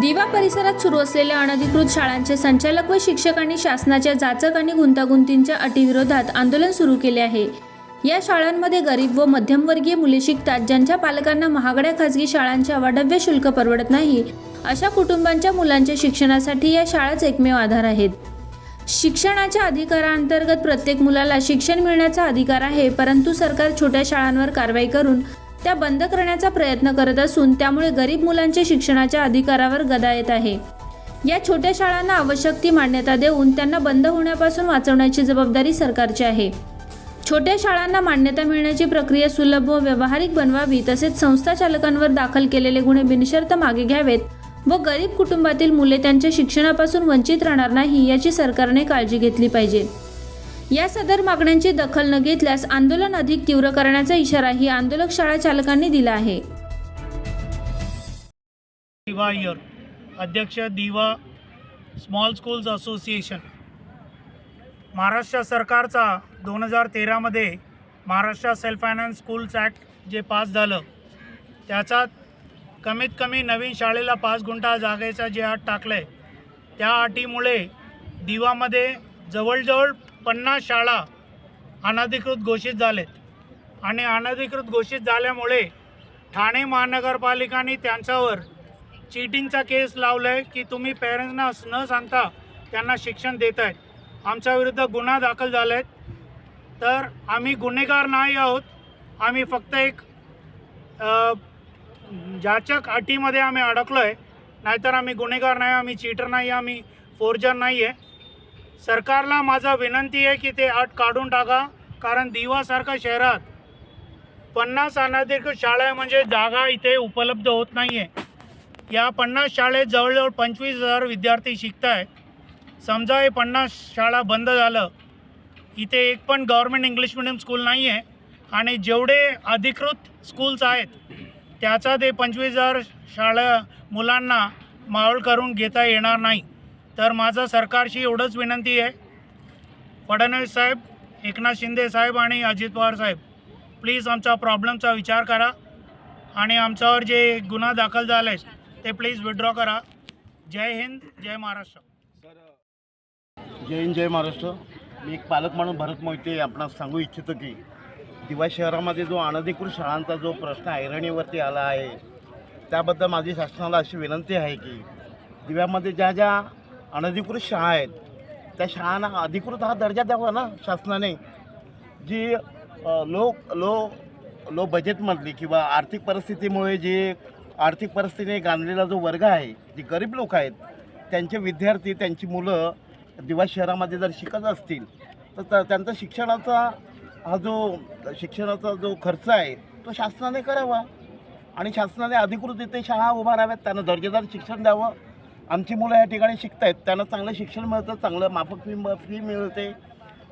दिवा परिसरात सुरू असलेल्या अनधिकृत शाळांचे संचालक व शिक्षकांनी शासनाच्या जाचक आणि गुंतागुंतींच्या अटीविरोधात आंदोलन सुरू केले आहे. या शाळांमध्ये गरीब व मध्यमवर्गीय मुले शिकतात ज्यांच्या पालकांना महागड्या खाजगी शाळांचे अवाढव्य शुल्क परवडत नाही. अशा कुटुंबांच्या मुलांच्या शिक्षणासाठी या शाळाच एकमेव आधार आहेत. शिक्षणाच्या अधिकारांतर्गत प्रत्येक मुलाला शिक्षण मिळण्याचा अधिकार आहे परंतु सरकार छोट्या शाळांवर कारवाई करून त्या बंद करण्याचा प्रयत्न करत असून त्यामुळे गरीब मुलांच्या शिक्षणाच्या अधिकारावर गदा येत आहे. या छोट्या शाळांना आवश्यक ती मान्यता देऊन त्यांना बंद होण्यापासून वाचवण्याची जबाबदारी सरकारची आहे. छोट्या शाळांना मान्यता मिळण्याची प्रक्रिया सुलभ व व्यावहारिक बनवावी तसेच संस्था चालकांवर दाखल केलेले गुन्हे बिनशर्त मागे घ्यावेत व गरीब कुटुंबातील मुले त्यांच्या शिक्षणापासून वंचित राहणार नाही याची सरकारने काळजी घेतली पाहिजे. या सदर मागण्यांची दखल न घेतल्यास आंदोलन अधिक तीव्र करण्याचा इशाराही आंदोलक शाळा चालकांनी दिला आहे. दिवा इयर. अध्यक्ष दिवा स्मॉल स्कूल्स असोसिएशन. महाराष्ट्र सरकारचा दोन हजार तेरामध्ये Maharashtra self finance schools act जे पास झालं त्याचा कमीत कमी नवीन शाळेला पाच गुंठा जागेचा जे अट टाकलं आहे त्या अटीमुळे दिवामध्ये जवळजवळ पन्नास शाळा अनधिकृत घोषित झालेत. आणि अनधिकृत घोषित झाल्यामुळे ठाणे महानगरपालिकाने त्यांच्यावर चिटिंगचा केस लावला आहे की तुम्ही पेरेंट्सना न सांगता त्यांना शिक्षण देत आहेत आमच्याविरुद्ध गुन्हा दाखल झाला आहे तर आम्ही गुन्हेगार नाही आहोत. आम्ही फक्त एक जाचक अटीमध्ये आम्ही अडकलो आहे नाहीतर आम्ही गुन्हेगार नाही आम्ही चीटर नाही आम्ही फोर्जर नाही आहे सरकारला माझा विनंती आहे की ते अट काढून टाका कारण दिवासारख्या शहरात पन्नास अनाधिक शाळा म्हणजे जागा इथे उपलब्ध होत नाही आहे या पन्नास शाळेत जवळजवळ पंचवीस हजार विद्यार्थी शिकत आहे समजा हे पन्नास शाळा बंद झालं इथे एक पण गव्हर्मेंट इंग्लिश मिडियम स्कूल नाही आहे आणि जेवढे अधिकृत स्कूल्स आहेत त्याचा ते पंचवीस हजार शाळा मुलांना मावळ करून घेता येणार नाही. तर माझं सरकारशी एवढंच विनंती आहे. फडणवीस साहेब एकनाथ शिंदे साहेब आणि अजित पवार साहेब प्लीज आमचा प्रॉब्लेमचा विचार करा आणि आमच्यावर जे गुन्हा दाखल झाला ते प्लीज विड्रॉ करा. जय हिंद जय महाराष्ट्र. जय हिंद जय महाराष्ट्र. मी एक पालक म्हणून भरत मोहिते आपणास सांगू इच्छितो की दिवा शहरामध्ये जो अनधिकृत शाळांचा जो प्रश्न ऐरणीवरती आला आहे त्याबद्दल माझी शासनाला अशी विनंती आहे की दिव्यामध्ये ज्या ज्या अनधिकृत शाळा आहेत. त्या शाळांना अधिकृत हा दर्जा द्यावा ना शासनाने. जी लो लो लो बजेटमधली किंवा आर्थिक परिस्थितीमुळे जे आर्थिक परिस्थितीने गांधलेला जो वर्ग आहे जे गरीब लोक आहेत त्यांचे विद्यार्थी त्यांची मुलं दिवा शहरामध्ये जर शिकत असतील तर त्यांचा शिक्षणाचा हा जो शिक्षणाचा जो खर्च आहे तो शासनाने करावा. आणि शासनाने अधिकृत इथे शाळा उभाराव्यात त्यांना दर्जेदार शिक्षण द्यावं. आमची मुलं या ठिकाणी शिकत आहेत त्यांना चांगलं शिक्षण मिळतं चांगलं माफक फी फी मिळते.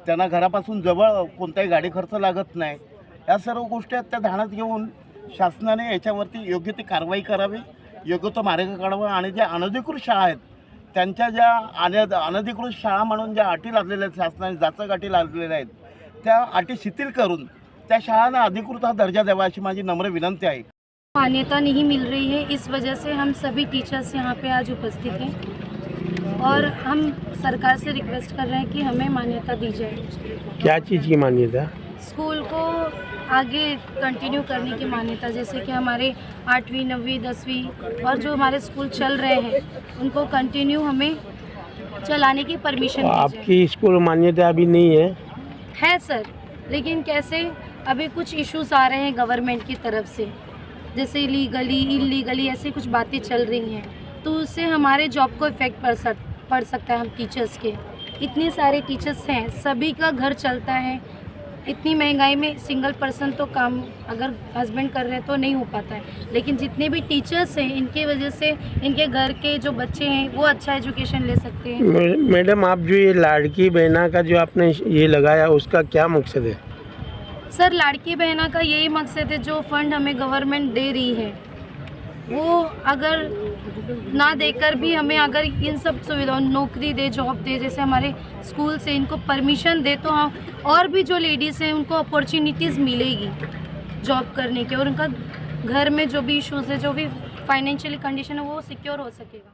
त्यांना घरापासून जवळ कोणताही गाडी खर्च लागत नाही. या सर्व गोष्टी आहेत त्या ध्यानात घेऊन शासनाने याच्यावरती योग्य ती कारवाई करावी योग्य तो मार्ग काढावा आणि ज्या अनधिकृत शाळा आहेत त्यांच्या ज्या अन अनधिकृत शाळा म्हणून ज्या अटी लादलेल्या आहेत शासनाने जाचक अटी लादलेल्या आहेत त्या अटी शिथिल करून त्या शाळांना अधिकृत हा दर्जा द्यावा अशी माझी नम्र विनंती आहे. मान्यता नहीं मिल रही है इस वजह से हम सभी टीचर्स यहाँ पे आज उपस्थित हैं और हम सरकार से रिक्वेस्ट कर रहे हैं कि हमें मान्यता दी जाए। क्या चीज़ की मान्यता? स्कूल को आगे कंटिन्यू करने की मान्यता जैसे कि हमारे आठवीं नवीं दसवीं और जो हमारे स्कूल चल रहे हैं उनको कंटिन्यू हमें चलाने की परमिशन आपकी स्कूल मान्यता अभी नहीं है? है सर लेकिन कैसे अभी कुछ इश्यूज़ आ रहे हैं गवर्नमेंट की तरफ़ से। जैसे लीगली इलीगली ऐसी कुछ बातें चल रही हैं तो उससे हमारे जॉब को इफ़ेक्ट पड़ सक, पड़ सकता है हम टीचर्स के। इतने सारे टीचर्स हैं, सभी का घर चलता है। इतनी महँगाई में सिंगल पर्सन तो काम अगर हस्बैंड कर रहे हैं तो नहीं हो पाता है। लेकिन जितने भी टीचर्स हैं, इनके वजह से इनके घर के जो बच्चे हैं, वो अच्छा एजुकेशन ले सकते हैं। मैडम, आप जो ये लाड़की बहना का जो आपने ये लगाया, उसका क्या मकसद है? सर, लाड़की बहना का यही मकसद है, जो फंड हमें गवर्नमेंट दे रही है। वो अगर ना देकर भी हमें अगर इन सब सुविधाओं, नौकरी दे जॉब दे, जैसे हमारे स्कूल से इनको परमिशन दे तो हम और भी जो लेडीज़ हैं, उनको अपॉर्चुनिटीज़ मिलेगी जॉब करने की, और उनका घर में जो भी इश्यूज़ है, जो भी फाइनेंशियली कंडीशन है, वो सिक्योर हो सकेगा।